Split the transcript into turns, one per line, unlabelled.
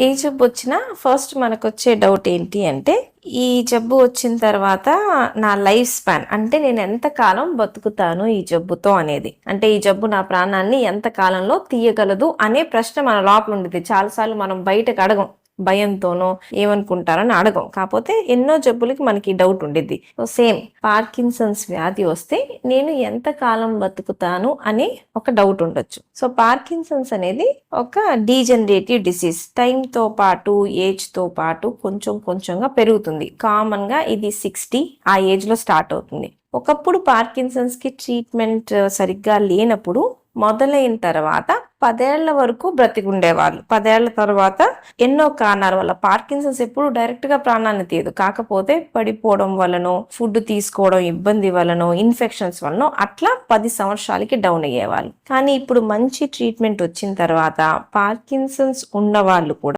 ఏ జబ్బు వచ్చినా ఫస్ట్ మనకు వచ్చే డౌట్ ఏంటి అంటే ఈ జబ్బు వచ్చిన తర్వాత నా లైఫ్ స్పాన్ అంటే నేను ఎంత కాలం బతుకుతాను ఈ జబ్బుతో అనేది? అంటే ఈ జబ్బు నా ప్రాణాన్ని ఎంత కాలంలో తీయగలదు అనే ప్రశ్న మన లోపల ఉండేది. చాలాసార్లు మనం బయటకు అడగం. భయంతోనో ఏమనుకుంటారని అడగం. కాకపోతే ఎన్నో జబ్బులకి మనకి డౌట్ ఉండిద్ది. సో సేమ్ పార్కిన్సన్స్ వ్యాధి వస్తే నేను ఎంత కాలం బతుకుతాను అని ఒక డౌట్ ఉండొచ్చు. సో పార్కిన్సన్స్ అనేది ఒక డీజనరేటివ్ డిసీజ్ టైంతో పాటు ఏజ్తో పాటు కొంచెం కొంచెంగా పెరుగుతుంది. కామన్గా ఇది సిక్స్టీ ఆ ఏజ్లో స్టార్ట్ అవుతుంది. ఒకప్పుడు పార్కిన్సన్స్కి ట్రీట్మెంట్ uh, సరిగ్గా లేనప్పుడు మొదలైన తర్వాత పదేళ్ళ వరకు బ్రతికుండేవాళ్ళు. పదేళ్ళ తర్వాత ఎన్నో కారణాల వల్ల పార్కిన్సన్స్ ఎప్పుడు డైరెక్ట్గా ప్రాణాన్ని తీయదు. కాకపోతే పడిపోవడం వలనో ఫుడ్ తీసుకోవడం ఇబ్బంది వలనో ఇన్ఫెక్షన్స్ వలనో అట్లా పది సంవత్సరాలకి డౌన్ అయ్యేవాళ్ళు. కానీ ఇప్పుడు మంచి ట్రీట్మెంట్ వచ్చిన తర్వాత పార్కిన్సన్స్ ఉన్న వాళ్ళు కూడా